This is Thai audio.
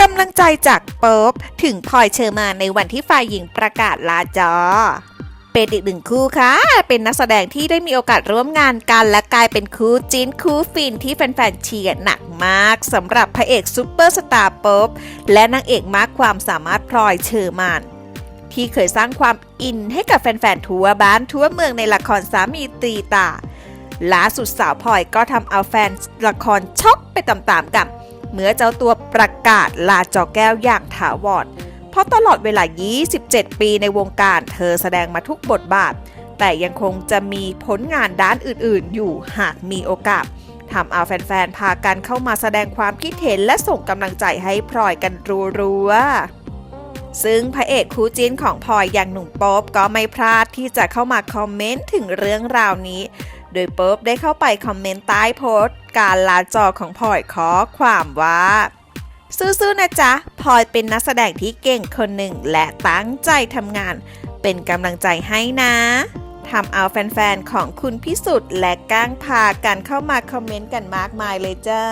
กำลังใจจากโป๊บถึงพลอยเชอร์มานในวันที่ฝ่ายหญิงประกาศลาจอเป็นอีกหนึ่งคู่ค่ะ เป็นนักแสดงที่ได้มีโอกาสร่วมงานกัน และกลายเป็นคู่จิ้นคู่ฟินที่แฟนๆเชียร์หนักมากสำหรับพระเอกซูเปอร์สตาร์ป๊บและนางเอกมากความสามารถพลอยเชอร์มานที่เคยสร้างความอินให้กับแฟนๆทั่วบ้านทั่วเมืองในละครสามีตีตาล่าสุดสาวพลอยก็ทำเอาแฟนละครช็อกไปตามๆกัน เมื่อเจ้าตัวประกาศลาจอแก้วอย่างถาวร เพราะตลอดเวลา 27 ปีในวงการเธอแสดงมาทุกบทบาท แต่ยังคงจะมีผลงานด้านอื่นๆ อยู่หากมีโอกาสทำเอาแฟนๆ พากันเข้ามาแสดงความคิดเห็นและส่งกำลังใจให้พลอยกันรัวๆ ซึ่งพระเอกคู่จิ้นของพลอยอย่างหนุ่มโป๊บก็ไม่พลาดที่จะเข้ามาคอมเมนต์ถึงเรื่องราวนี้ โดยเป๊บได้เข้าไปคอมเมนต์ใต้โพสต์ การลาจอของพลอยขอความว่าสู้ๆนะจ๊ะพลอยเป็นนักแสดงที่เก่งคนหนึ่งและตั้งใจทำงาน เป็นกำลังใจให้นะทำเอาแฟนๆ ของคุณพิสุทธิ์และก้างพากันเข้ามาคอมเมนต์กันมากมายเลยจ้า